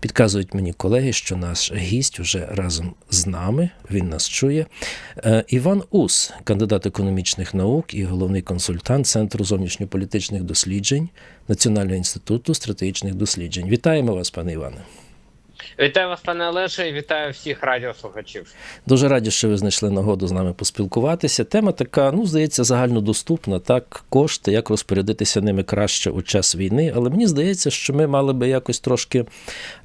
Підказують мені колеги, що наш гість уже разом з нами, він нас чує. Е, Іван Ус, кандидат економічних наук і головний консультант Центру зовнішньополітичних досліджень Національного інституту стратегічних досліджень. Вітаємо вас, пане Іване. Вітаю вас, пане Олеже, і вітаю всіх радіослухачів. Дуже раді, що ви знайшли нагоду з нами поспілкуватися. Тема така, ну, здається, загальнодоступна, так, кошти, як розпорядитися ними краще у час війни. Але мені здається, що ми мали би якось трошки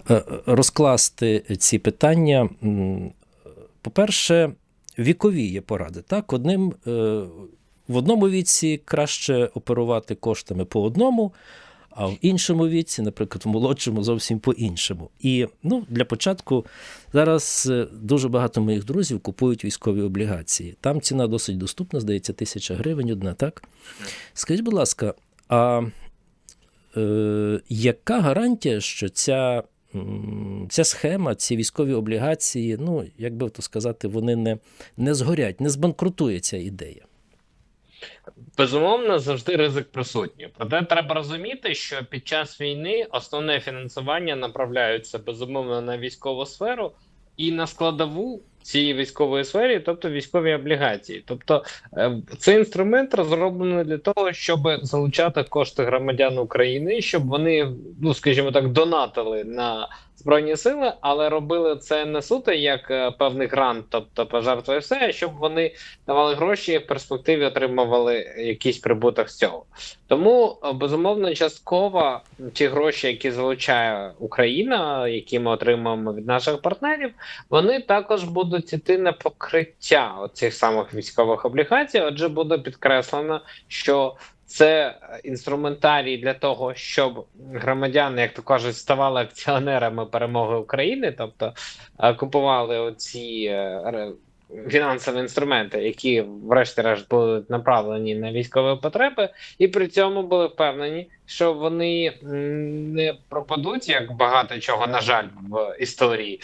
е, розкласти ці питання. По-перше, вікові є поради. Так, одним е, в одному віці краще оперувати коштами по одному. А в іншому віці, наприклад, в молодшому, зовсім по-іншому. І ну, для початку зараз е, дуже багато моїх друзів купують військові облігації. Там ціна досить доступна, здається, тисяча гривень одна, так? Скажіть, будь ласка, а е, яка гарантія, що ця, ця схема, ці військові облігації, ну, як би то сказати, вони не, не згорять, не збанкрутує ця ідея? Безумовно, завжди ризик присутній. Проте треба розуміти, що під час війни основне фінансування направляється безумовно на військову сферу і на складову цієї військової сфері, тобто військові облігації. Тобто е, цей інструмент розроблений для того, щоб залучати кошти громадян України, щоб вони, ну скажімо так, донатили на збройні сили, але робили це не суто як е, певний грант, тобто пожертва і все, а щоб вони давали гроші і в перспективі отримували якийсь прибуток з цього. Тому е, безумовно, частково ті гроші, які залучає Україна, які ми отримуємо від наших партнерів, вони також будуть іти на покриття цих самих військових облігацій. Отже, буде підкреслено, що це інструментарій для того, щоб громадяни, як то кажуть, ставали акціонерами перемоги України, тобто е, купували оці е, фінансові інструменти, які, врешті-решт, будуть направлені на військові потреби, і при цьому були впевнені, що вони не пропадуть, як багато чого, на жаль, в історії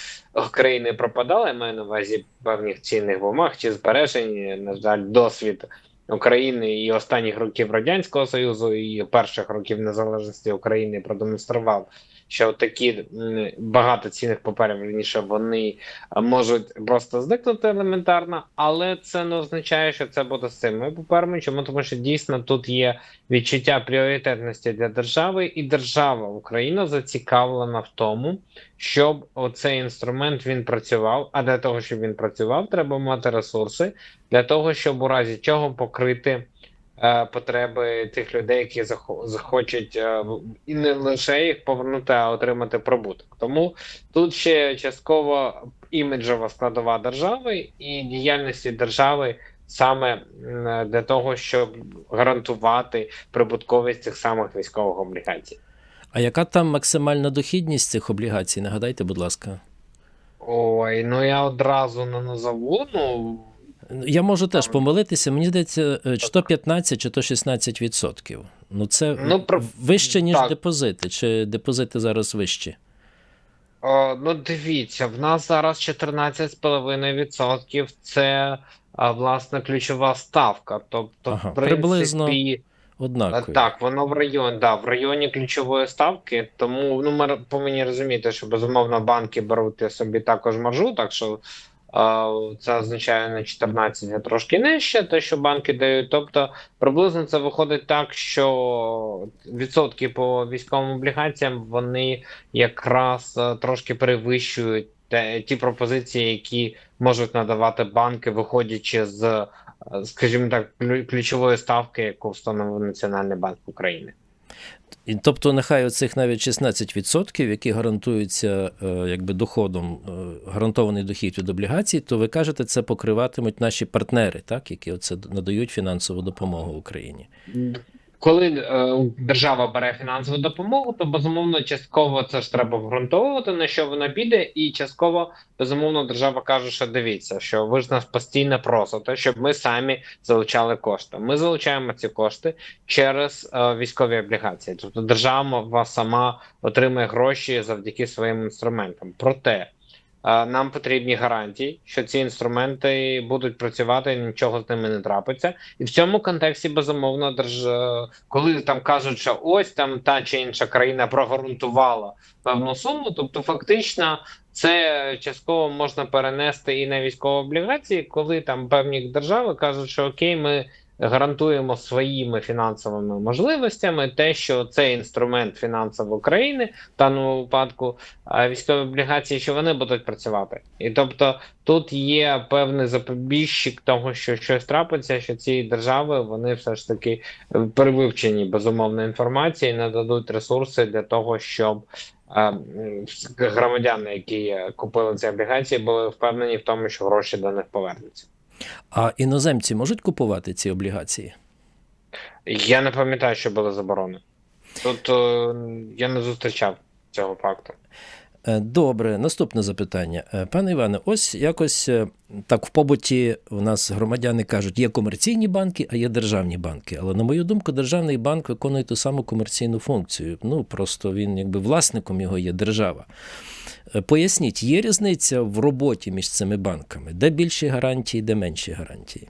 України пропадало. Я маю на увазі певних цінних бумаг чи збережень, на жаль, досвід. України і останніх років радянського союзу, і перших років незалежності України продемонстрував, що такі багато цінних паперів раніше вони можуть просто зникнути елементарно, але це не означає, що це буде з цими паперами. Чому тому, що дійсно тут є відчуття пріоритетності для держави, і держава Україна зацікавлена в тому, щоб оцей інструмент він працював. А для того, щоб він працював, треба мати ресурси для того, щоб у разі чого покрити е, потреби тих людей, які захо- захочуть е, і не лише їх повернути, а отримати прибуток. Тому тут ще частково іміджова складова держави і діяльності держави. Саме для того, щоб гарантувати прибутковість цих самих військових облігацій. А яка там максимальна дохідність цих облігацій? Нагадайте, будь ласка. Ой, ну я одразу не назову. Ну Я можу теж помилитися. Мені здається, е, чи то 15, чи то 16 відсотків. Ну, це Ну, про- вище, ніж так. депозити. Чи депозити зараз вищі? О, ну дивіться, в нас зараз 14,5% це а, власне ключова ставка. Тобто, Ага, в принципі, приблизно а, Однакові. так, воно в районі, да, в районі ключової ставки. Тому ну ми повинні розуміти, що безумовно банки беруть собі також маржу, так що. Це означає на 14 а трошки нижче, те, що банки дають. Тобто приблизно це виходить так, що відсотки по військовим облігаціям вони якраз е, трошки перевищують те, ті пропозиції, які можуть надавати банки, виходячи з, е, скажімо так, клю- ключової ставки, яку встановив Національний банк України. І, тобто, нехай оцих навіть 16%, які гарантуються е, якби доходом, е, гарантований дохід від облігацій, то ви кажете, це покриватимуть наші партнери, так, які оце надають фінансову допомогу Україні. Коли е, держава бере фінансову допомогу, то безумовно частково це ж треба обґрунтовувати, на що вона піде, і частково безумовно держава каже, що дивіться, що ви ж нас постійно просите, щоб ми самі залучали кошти. Ми залучаємо ці кошти через е, військові облігації. Тобто держава сама отримує гроші завдяки своїм інструментам. Проте Нам потрібні гарантії, що ці інструменти будуть працювати, нічого з ними не трапиться. І в цьому контексті безумовно держ... коли там кажуть, що ось там та чи інша країна прогарантувала певну суму, тобто фактично це частково можна перенести і на військові облігації, коли там певні держави кажуть, що окей, ми гарантуємо своїми фінансовими можливостями те, що цей інструмент фінансової України в даному випадку військові облігації, що вони будуть працювати, і тобто тут є певний запобіжчик того, що щось трапиться, що ці держави вони все ж таки перевивчені безумовно інформації, нададуть ресурси для того, щоб громадяни, які купили ці облігації, були впевнені в тому, що гроші до них повернуться. А іноземці можуть купувати ці облігації? Я не пам'ятаю, що були заборони. Тут е, я не зустрічав цього факту. Е, Добре, наступне запитання. Е, Пане Іване, ось якось так в побуті у нас громадяни кажуть, є комерційні банки, а є державні банки. Але на мою думку, державний банк виконує ту саму комерційну функцію. Ну просто він якби власником його є держава. Е, Поясніть, є різниця в роботі між цими банками, де більші гарантії, де менші гарантії?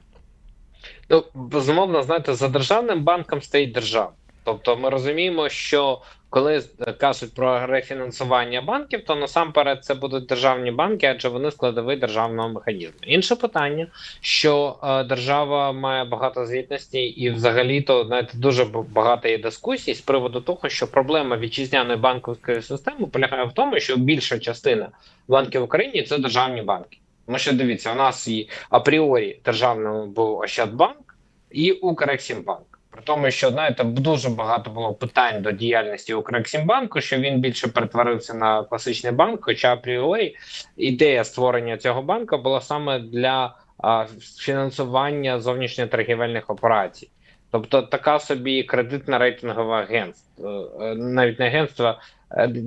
Ну, безумовно, знаєте, за державним банком стоїть держава. Тобто ми розуміємо, що коли кажуть про рефінансування банків, то насамперед це будуть державні банки, адже вони складовий державного механізму. Інше питання, що е, держава має багато звітності, і взагалі то знаєте, дуже багато є дискусій з приводу того, що проблема вітчизняної банківської системи полягає в тому, що більша частина банків в Україні це державні банки. Тому що дивіться, у нас і апріорі державним був Ощадбанк і Укрексімбанк. При тому, що знаєте, дуже багато було питань до діяльності Укрексімбанку, що він більше перетворився на класичний банк. Хоча апріорі ідея створення цього банку була саме для а, фінансування зовнішньоторгівельних операцій. Тобто така собі кредитна рейтингова агентство, е, навіть не агентство, е,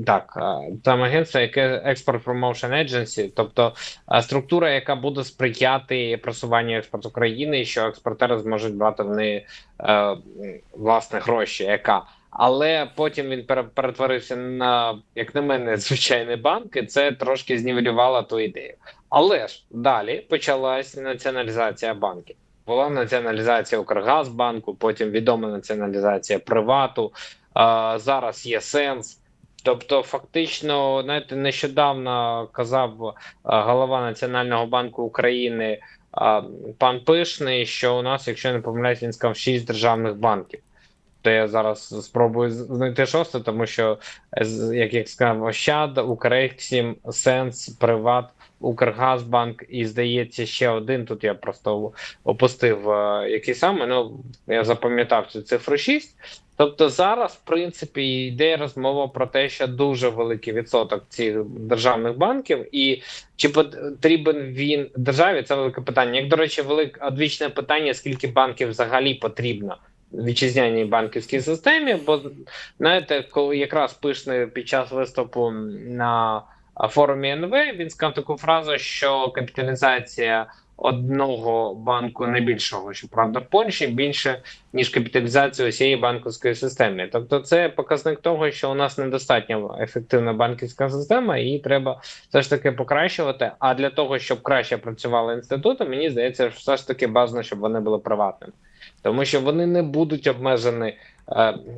так е, там агентство, яке Export Promotion Agency, тобто е, структура, яка буде сприяти просуванню експорту країни, що експортери зможуть брати в неї е, власне гроші, яка. Але потім він перетворився на, як на мене, звичайний банк, і це трошки знівелювало ту ідею. Але ж далі почалась націоналізація банків. Була націоналізація Укргазбанку, потім відома націоналізація Привату. Зараз є сенс. Тобто, фактично, знаєте, нещодавно казав голова Національного банку України пан Пишний, що у нас, якщо не помиляюсь, він сказав шість державних банків. То я зараз спробую знайти шосте, тому що, е, як я сказав, Ощад, Укрексім, Сенс, Приват, Укргазбанк і здається ще один. Тут я просто опустив е, який саме. Ну я запам'ятав цю цифру 6. Тобто зараз, в принципі, йде розмова про те, що дуже великий відсоток цих державних банків, і чи потрібен він державі? Це велике питання. Як до речі, велике одвічне питання: скільки банків взагалі потрібно вітчизняній банківській системі? Бо знаєте, коли якраз пишний під час виступу на форумі НВ він сказав таку фразу, що капіталізація одного банку не більшого, що правда в Польщі більше ніж капіталізація усієї банківської системи. Тобто, це показник того, що у нас недостатньо ефективна банківська система, і її треба все ж таки покращувати. А для того, щоб краще працювали інститути, мені здається, що все ж таки бажано, щоб вони були приватними, тому що вони не будуть обмежені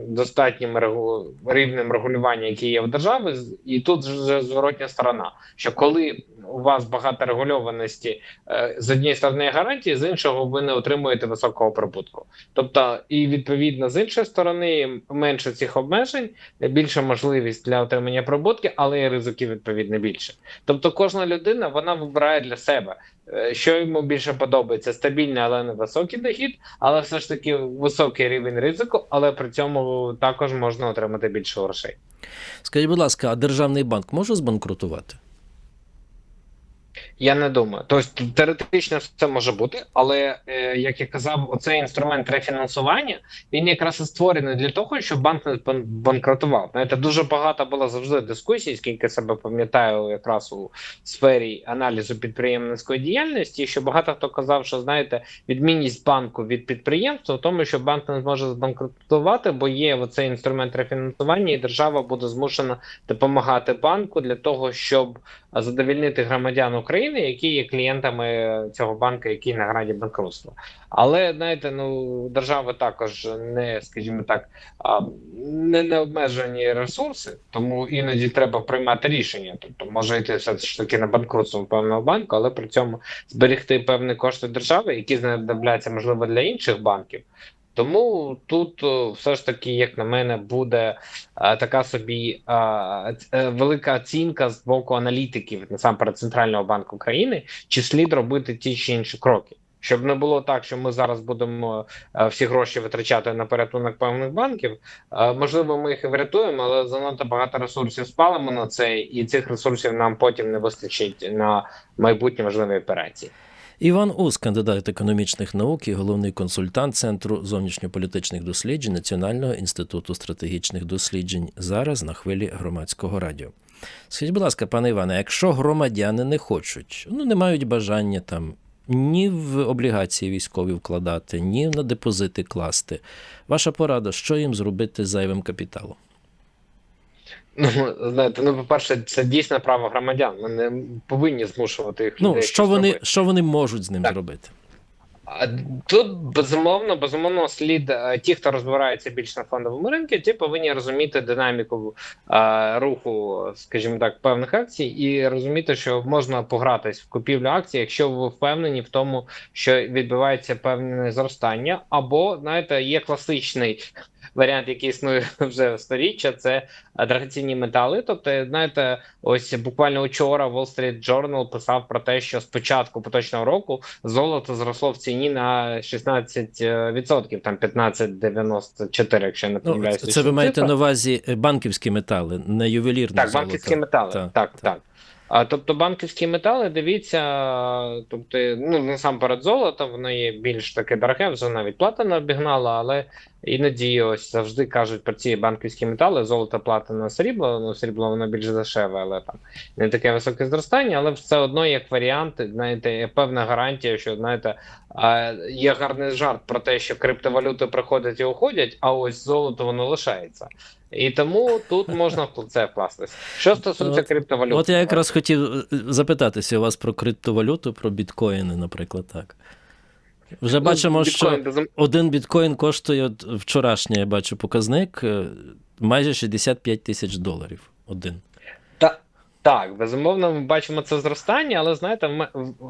достатнім регу... рівнем регулювання, який є в державі, і тут вже зворотня сторона, що коли у вас багато регульованості е, з однієї сторони гарантії, з іншого ви не отримуєте високого прибутку. Тобто, і відповідно з іншої сторони менше цих обмежень, більша можливість для отримання прибутки, але і ризиків відповідно більше. Тобто, кожна людина вона вибирає для себе, е, що йому більше подобається: стабільний, але не високий дохід, але все ж таки високий рівень ризику, але при цьому також можна отримати більше грошей. Скажіть, будь ласка, а державний банк може збанкрутувати? Я не думаю. Тобто теоретично це може бути, але е, як я казав, оцей інструмент рефінансування він якраз і створений для того, щоб банк не бан- банкрутував. Знаєте, дуже багато було завжди дискусій, скільки себе пам'ятаю, якраз у сфері аналізу підприємницької діяльності. Що багато хто казав, що знаєте, відмінність банку від підприємства в тому, що банк не зможе збанкрутувати, бо є оцей інструмент рефінансування, і держава буде змушена допомагати банку для того, щоб задовільнити громадян України, які є клієнтами цього банку, який на грані банкрутства. Але знаєте, ну держави також не, скажімо так, не необмежені ресурси, тому іноді треба приймати рішення. Тобто може йти все ж таки на банкрутство певного банку, але при цьому зберегти певні кошти держави, які знадобляться можливо для інших банків. Тому тут все ж таки, як на мене, буде е, така собі е, е, велика оцінка з боку аналітиків насамперед центрального банку країни, чи слід робити ті чи інші кроки. Щоб не було так, що ми зараз будемо е, всі гроші витрачати на порятунок певних банків. Е, можливо, ми їх і врятуємо, але занадто багато ресурсів спалимо на це, і цих ресурсів нам потім не вистачить на майбутні важливі операції. Іван Ус, кандидат економічних наук і головний консультант Центру зовнішньополітичних досліджень Національного інституту стратегічних досліджень, зараз на хвилі громадського радіо. Скажіть, будь ласка, пане Іване, якщо громадяни не хочуть, ну не мають бажання там ні в облігації військові вкладати, ні на депозити класти, ваша порада, що їм зробити з зайвим капіталом? Ну, знаєте, ну, по-перше, це дійсне право громадян. Ми не повинні змушувати їх Ну, людей що вони, робити. що вони можуть з ним Так. зробити? Тут безумовно, безумовно, слід е, ті, хто розбирається більш на фондовому ринку, ті повинні розуміти динаміку е, руху, скажімо так, певних акцій, і розуміти, що можна погратись в купівлю акцій, якщо ви впевнені в тому, що відбувається певне зростання, або знаєте, є класичний. Варіант, який існує вже сторіччя, це драгоцінні метали. Тобто, знаєте, ось буквально вчора Wall Street Journal писав про те, що з початку поточного року золото зросло в ціні на 16%, там 15,94, якщо я не Ну, це ви маєте на увазі е, банківські метали, не ювелірне так, золото. банківські метали. Так, Так, так. А тобто банківські метали, дивіться, тобто, ну насамперед золото, воно є більш таке дороге, вже навіть платина обігнала, але іноді ось завжди кажуть про ці банківські метали: золото, платина, срібло. Ну, срібло воно більш дешеве, але там не таке високе зростання, але все одно як варіант, знаєте, є певна гарантія, що знаєте, є гарний жарт про те, що криптовалюти приходять і уходять, а ось золото воно лишається. І тому тут можна в це вкластися. Що стосується От- криптовалют, От я якраз хотів е, запитатися у вас про криптовалюту, про біткоїни, наприклад, так. Вже бачимо, Ну, що біткоін, один біткоін коштує от вчорашній, я бачу показник, е, майже 65 тисяч доларів. Один. Та, так, безумовно, ми бачимо це зростання, але знаєте,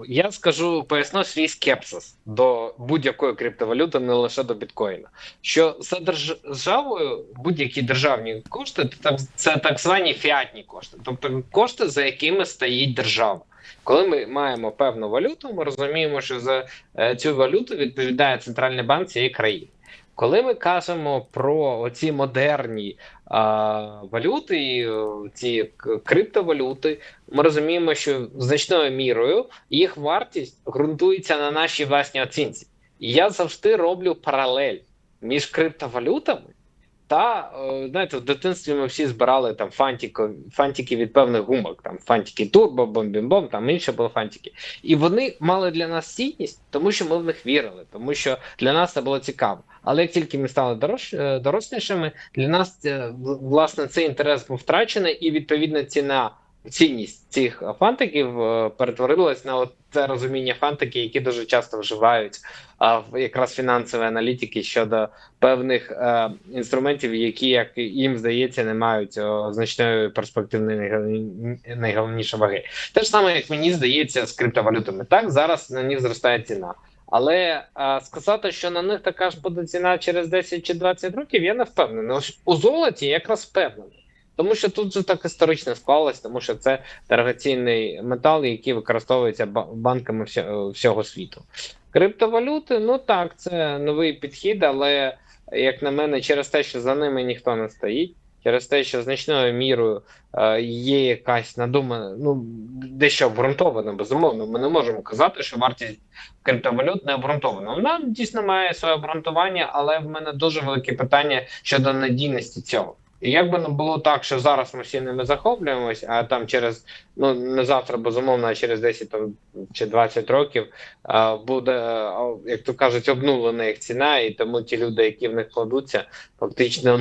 я скажу, поясню свій скепсис до будь-якої криптовалюти, не лише до біткоїна. Що за державою будь-які державні кошти це це так звані фіатні кошти, тобто кошти, за якими стоїть держава. Коли ми маємо певну валюту, ми розуміємо, що за е, цю валюту відповідає центральний банк цієї країни. Коли ми кажемо про оці модерні а, валюти, і, ці криптовалюти, ми розуміємо, що значною мірою їх вартість ґрунтується на нашій власній оцінці. І я завжди роблю паралель між криптовалютами. Та е, знаєте, в дитинстві ми всі збирали там фантіко, фантики від певних гумок, там фантики турбо, бомбімбом, там інші були фантики. І вони мали для нас цінність, тому що ми в них вірили, тому що для нас це було цікаво. Але як тільки ми стали дорож, е, дорослішими, для нас е, власне цей інтерес був втрачений, і відповідна ціна. Цінність цих фантиків е, перетворилась на це розуміння фантики, які дуже часто вживають а, в якраз фінансові аналітики щодо певних е, інструментів, які, як їм здається, не мають о, значної перспективної найголовніше ваги. Те ж саме, як мені здається, з криптовалютами. Так зараз на них зростає ціна. Але е, сказати, що на них така ж буде ціна через 10 чи 20 років, я не впевнений. У золоті якраз впевнений. Тому що тут же так історично склалось, тому що це дорогоцінний метал, який використовується ба- банками всього, всього світу. Криптовалюти, ну так, це новий підхід, але як на мене, через те, що за ними ніхто не стоїть, через те, що значною мірою е, є якась надумана, ну дещо обґрунтована, безумовно. Ми не можемо казати, що вартість криптовалют не обґрунтована. Вона дійсно має своє обґрунтування, але в мене дуже велике питання щодо надійності цього. І як не було так, що зараз ми всі ними захоплюємось, а там через ну не завтра, безумовно, а через 10 там, чи 20 років буде, як то кажуть, обнулена їх ціна, і тому ті люди, які в них кладуться, фактично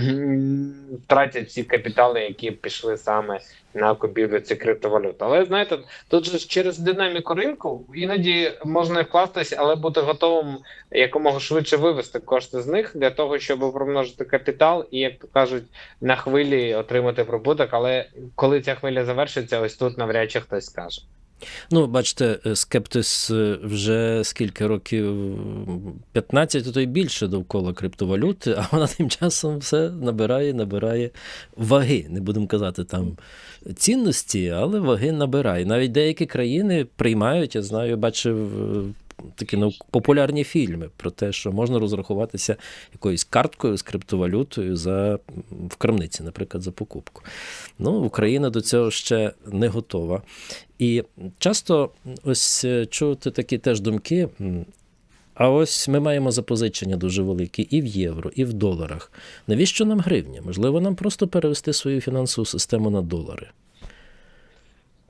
втратять всі капітали, які пішли саме на купівлю цих криптовалют. Але знаєте, тут же через динаміку ринку іноді можна вкластись, але бути готовим якомога швидше вивести кошти з них для того, щоб примножити капітал і, як то кажуть, на хвилі отримати прибуток. Але коли ця хвиля завершиться, ось тут навряд чи хтось скаже. Ну, бачите, е, скептис е, вже скільки років 15, то й більше довкола криптовалюти, а вона тим часом все набирає, набирає ваги. Не будемо казати там цінності, але ваги набирає. Навіть деякі країни приймають, я знаю, бачив. Такі наук- популярні фільми про те, що можна розрахуватися якоюсь карткою з криптовалютою за в крамниці, наприклад, за покупку. Ну, Україна до цього ще не готова. І часто ось е, чути такі теж думки. А ось ми маємо запозичення дуже великі і в євро, і в доларах. Навіщо нам гривня? Можливо, нам просто перевести свою фінансову систему на долари.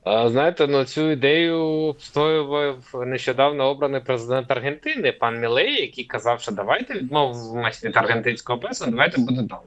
Знаєте, ну цю ідею встоював нещодавно обраний президент Аргентини, пан Мілей, який казав, що давайте відмовимося від аргентинського песу, давайте буде там,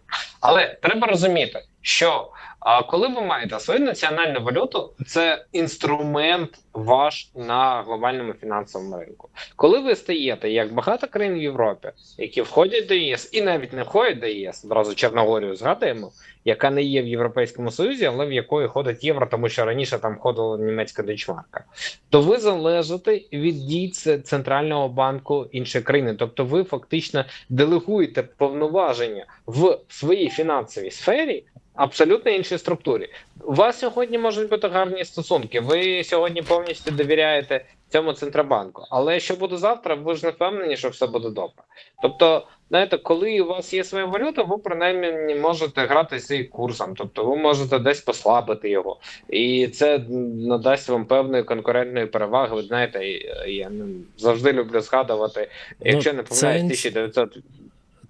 Але треба розуміти, що а, коли ви маєте свою національну валюту, це інструмент ваш на глобальному фінансовому ринку. Коли ви стаєте, як багато країн в Європі, які входять до ЄС і навіть не входять до ЄС, одразу Чорногорію згадуємо, яка не є в Європейському Союзі, але в якої ходить євро, тому що раніше там ходила німецька дичмарка, то ви залежите від дій центрального банку іншої країни. Тобто, ви фактично делегуєте повноваження в своїй фінансовій сфері. Абсолютно іншій структурі. У вас сьогодні можуть бути гарні стосунки. Ви сьогодні повністю довіряєте цьому центробанку. Але що буде завтра, ви ж не впевнені, що все буде добре. Тобто, знаєте, коли у вас є своя валюта, ви принаймні можете грати з її курсом, тобто ви можете десь послабити його, і це надасть вам певної конкурентної переваги. Ви знаєте, я ну, завжди люблю згадувати, якщо не Ну, це помиляюсь, 1900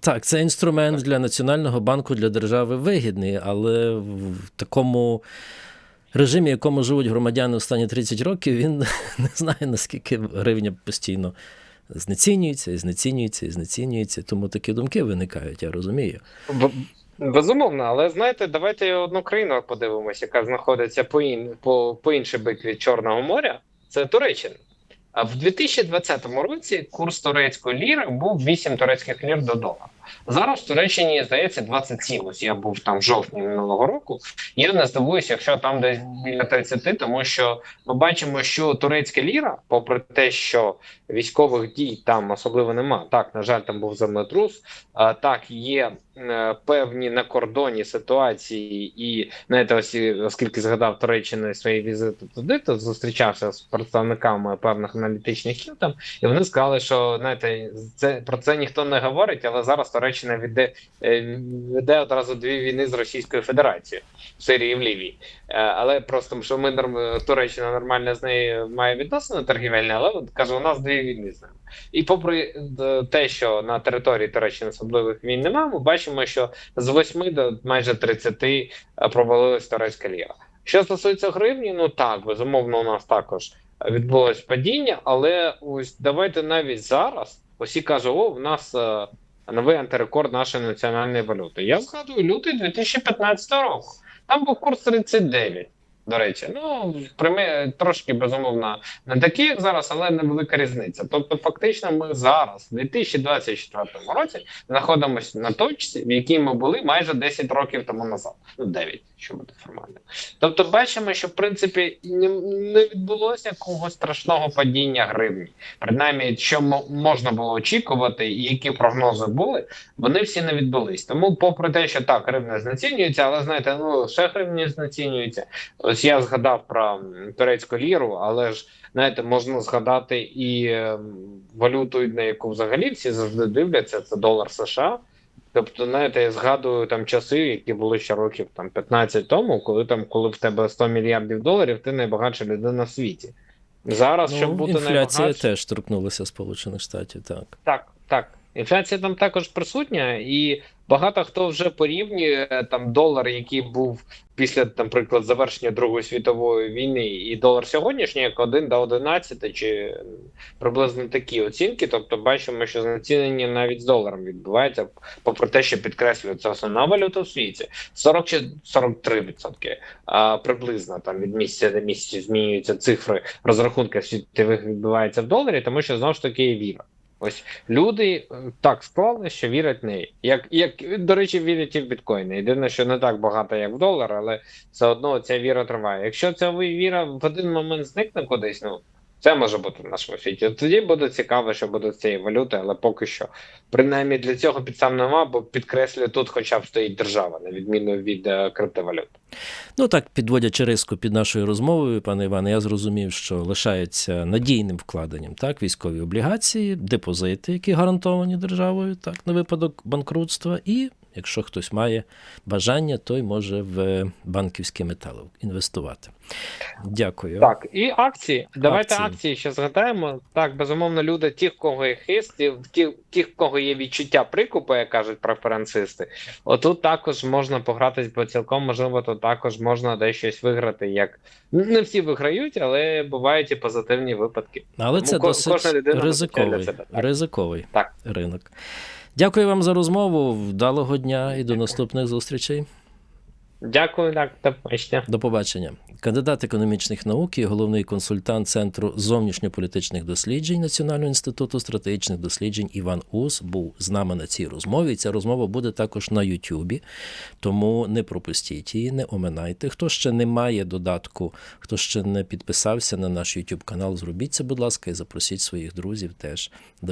Так, це інструмент для Національного банку для держави вигідний, але в такому режимі, в якому живуть громадяни останні 30 років, він не знає, наскільки гривня постійно знецінюється і знецінюється і знецінюється. Тому такі думки виникають, я розумію. Безумовно, але знаєте, давайте одну країну подивимося, яка знаходиться по, ін, по, по інший бік від Чорного моря. Це Туреччина. А в 2020 році курс турецької ліри був 8 турецьких лір до долара. Зараз в Туреччині здається 27. Ось я був там в жовтні минулого року. Я не здивуюся, якщо там десь біля 30, тому що ми бачимо, що турецька ліра, попри те, що військових дій там особливо нема. Так, на жаль, там був землетрус. А, так, є е, певні на кордоні ситуації, і знаєте, ось оскільки згадав Туреччини свої візити туди, то зустрічався з представниками певних аналітичних кіл там, і вони сказали, що знаєте, це про це ніхто не говорить, але зараз Туреччина веде, е, веде одразу дві війни з Російською Федерацією в Сирії і в Лівії. Е, Але просто що ми Туреччина нормально з нею має відносини торгівельні, але каже, у нас дві війни з ними. І попри е, те, що на території Туреччини особливих війн немає, ми бачимо, що з 8 до майже 30 е, провалилась турецька ліра. Що стосується гривні, ну так, безумовно, у нас також відбулось падіння, але ось давайте навіть зараз усі кажуть, о, в нас новий антирекорд нашої національної валюти. Я згадую лютий 2015 року. Там був курс 39. До речі, ну прими трошки безумовно не такі, як зараз, але невелика різниця. Тобто, фактично, ми зараз, в 2024 році, знаходимося на точці, в якій ми були майже 10 років тому назад. Ну 9, що буде формально. Тобто, бачимо, що в принципі не, відбулося якогось страшного падіння гривні. Принаймні, що можна було очікувати, і які прогнози були, вони всі не відбулись. Тому, попри те, що так, гривня знецінюється, але знаєте, ну ще гривня знецінюється. Ось я згадав про турецьку ліру, але ж знаєте, можна згадати і е, валюту, на яку взагалі всі завжди дивляться, це долар США. Тобто, знаєте, я згадую там часи, які були ще років там 15 тому, коли там, коли в тебе 100 мільярдів доларів, ти найбагатша людина в світі. Зараз, щоб Ну, бути інфляція найбагатшим, теж торкнулася Сполучених Штатів, так. так, так. Інфляція там також присутня, і багато хто вже порівнює е, там долар, який був після, наприклад, завершення Другої світової війни, і долар сьогоднішній як 1 до 11, чи приблизно такі оцінки. Тобто, бачимо, що знецінення навіть з доларом відбувається, попри те, що підкреслюю, це основна валюта в світі 40 чи 43 відсотки. А приблизно там від місяця до місяця змінюються цифри розрахунки світових відбувається в доларі, тому що знову ж таки є віра. Ось люди е, так склали, що вірять в неї. Як, як до речі, вірять і в біткоїни. Єдине, що не так багато, як в долар, але все одно ця віра триває. Якщо ця віра в один момент зникне кудись, ну це може бути в нашому світі. Тоді буде цікаво, що буде з цієї валюти, але поки що, принаймні для цього підстав нема, бо підкреслюю, тут хоча б стоїть держава, на відміну від е, криптовалют. Ну так, підводячи риску під нашою розмовою, пане Іване, я зрозумів, що лишається надійним вкладенням так, військові облігації, депозити, які гарантовані державою, так, на випадок банкрутства, і якщо хтось має бажання, той може в банківські метали інвестувати. Дякую. Так, і акції. Давайте Акції. акції. ще згадаємо. Так, безумовно, люди, ті, в кого є хист, ті, ті, ті, в кого є відчуття прикупу, як кажуть преференсисти. Отут також можна погратись, бо цілком можливо, тут також можна десь щось виграти. Як не всі виграють, але бувають і позитивні випадки. Але Тому це досить ризиковий, себе, так. ризиковий Так. ринок. Дякую вам за розмову. Вдалого дня і до наступних зустрічей. Дякую, так, до побачення. До побачення. Кандидат економічних наук і головний консультант Центру зовнішньополітичних досліджень Національного інституту стратегічних досліджень Іван Ус був з нами на цій розмові. І Ця розмова буде також на Ютубі, тому не пропустіть її, не оминайте. Хто ще не має додатку, хто ще не підписався на наш YouTube канал, зробіть це, будь ласка, і запросіть своїх друзів теж до